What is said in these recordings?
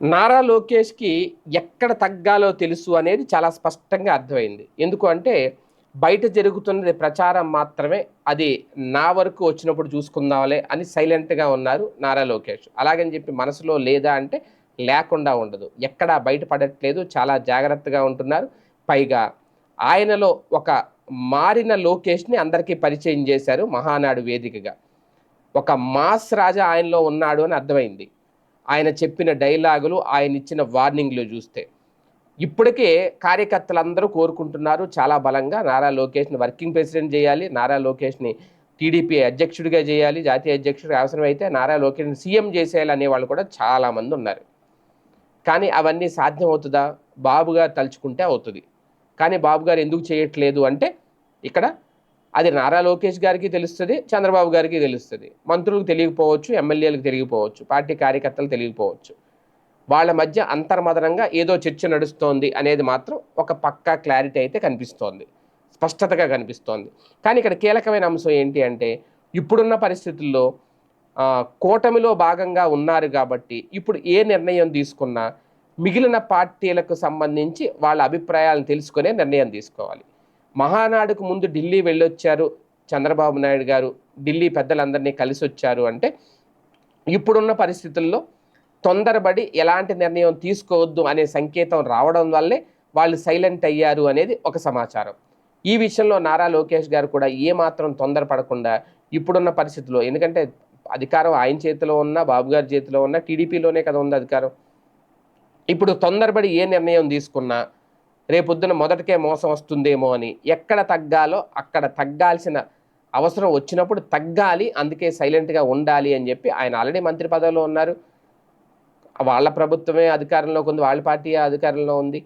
నారా లోకేష్కి ఎక్కడ తగ్గాలో తెలుసు అనేది చాలా స్పష్టంగా అర్థమైంది. ఎందుకు అంటే బయట జరుగుతున్నది ప్రచారం మాత్రమే అది నా వరకు వచ్చినప్పుడు చూసుకుందాంలే అని సైలెంట్గా ఉన్నారు నారా లోకేష్. అలాగని చెప్పి మనసులో లేదా అంటే లేకుండా ఉండదు. ఎక్కడా బయటపడట్లేదు చాలా జాగ్రత్తగా ఉంటున్నారు. పైగా ఆయనలో ఒక మారిన లోకేష్ని అందరికీ పరిచయం చేశారు మహానాడు వేదికగా. ఒక మాస్ రాజా ఆయనలో ఉన్నాడు అని అర్థమైంది. ఆయన చెప్పిన డైలాగులు ఆయన ఇచ్చిన వార్నింగ్లు చూస్తే. ఇప్పటికే కార్యకర్తలందరూ కోరుకుంటున్నారు చాలా బలంగా నారా లోకేష్ని వర్కింగ్ ప్రెసిడెంట్ చేయాలి నారా లోకేష్ని టీడీపీ అధ్యక్షుడిగా చేయాలి జాతీయ అధ్యక్షుడిగా అవసరమైతే నారా లోకేష్ని సీఎం చేసేయాలి అనే వాళ్ళు కూడా చాలామంది ఉన్నారు. కానీ అవన్నీ సాధ్యమవుతుందా? బాబు గారు తలుచుకుంటే అవుతుంది. కానీ బాబు గారు ఎందుకు చేయట్లేదు అంటే ఇక్కడ అది నారా లోకేష్ గారికి తెలుస్తుంది చంద్రబాబు గారికి తెలుస్తుంది. మంత్రులకు తెలియకపోవచ్చు ఎమ్మెల్యేలకు తెలియకపోవచ్చు పార్టీ కార్యకర్తలు తెలియకపోవచ్చు. వాళ్ళ మధ్య అంతర్మదనంగా ఏదో చర్చ నడుస్తోంది అనేది మాత్రం ఒక పక్కా క్లారిటీ అయితే కనిపిస్తోంది. స్పష్టతగా కనిపిస్తోంది. కానీ ఇక్కడ కీలకమైన అంశం ఏంటి అంటే ఇప్పుడున్న పరిస్థితుల్లో కూటమిలో భాగంగా ఉన్నారు కాబట్టి ఇప్పుడు ఏ నిర్ణయం తీసుకున్నా మిగిలిన పార్టీలకు సంబంధించి వాళ్ళ అభిప్రాయాలను తెలుసుకునే నిర్ణయం తీసుకోవాలి. మహానాడుకు ముందు ఢిల్లీ వెళ్ళొచ్చారు చంద్రబాబు నాయుడు గారు. ఢిల్లీ పెద్దలందరినీ కలిసి వచ్చారు అంటే ఇప్పుడున్న పరిస్థితుల్లో తొందరపడి ఎలాంటి నిర్ణయం తీసుకోవద్దు అనే సంకేతం రావడం వల్లే వాళ్ళు సైలెంట్ అయ్యారు అనేది ఒక సమాచారం. ఈ విషయంలో నారా లోకేష్ గారు కూడా ఏమాత్రం తొందరపడకుండా ఇప్పుడున్న పరిస్థితుల్లో ఎందుకంటే అధికారం ఆయన చేతిలో ఉన్న బాబు గారి చేతిలో ఉన్న టీడీపీలోనే కదా ఉంది అధికారం. ఇప్పుడు తొందరపడి ఏ నిర్ణయం తీసుకున్నా రేపొద్దున మొదటికే మోసం వస్తుందేమో అని ఎక్కడ తగ్గాలో అక్కడ తగ్గాల్సిన అవసరం వచ్చినప్పుడు తగ్గాలి అందుకే సైలెంట్గా ఉండాలి అని చెప్పి ఆయన ఆల్రెడీ మంత్రి పదవిలో ఉన్నారు. వాళ్ళ ప్రభుత్వమే అధికారంలోకి ఉంది వాళ్ళ పార్టీ అధికారంలో ఉంది.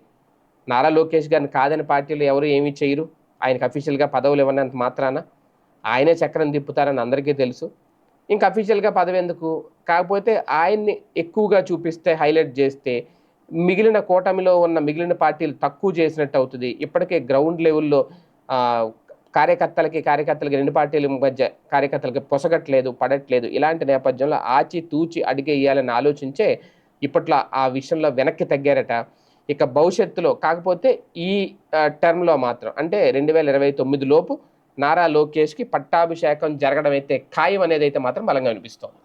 నారా లోకేష్ గారిని కాదని పార్టీలు ఎవరు ఏమీ చేయరు. ఆయనకు అఫీషియల్గా పదవులు ఇవ్వనంత మాత్రాన ఆయనే చక్రం తిప్పుతారని అందరికీ తెలుసు. ఇంకా అఫీషియల్గా పదవి ఎందుకు? కాకపోతే ఆయన్ని ఎక్కువగా చూపిస్తే హైలైట్ చేస్తే మిగిలిన కూటమిలో ఉన్న మిగిలిన పార్టీలు తక్కువ చేసినట్టు అవుతుంది. ఇప్పటికే గ్రౌండ్ లెవెల్లో కార్యకర్తలకి కార్యకర్తలకి రెండు పార్టీల మధ్య కార్యకర్తలకి పొసగట్లేదు పడట్లేదు. ఇలాంటి నేపథ్యంలో ఆచి తూచి అడిగేయాలని ఆలోచించే ఇప్పట్లో ఆ విషయంలో వెనక్కి తగ్గారట. ఇక భవిష్యత్తులో కాకపోతే ఈ టర్మ్లో మాత్రం అంటే రెండు వేల ఇరవై తొమ్మిది లోపు నారా లోకేష్కి పట్టాభిషేకం జరగడం అయితే ఖాయం అనేది అయితే మాత్రం బలంగా అనిపిస్తోంది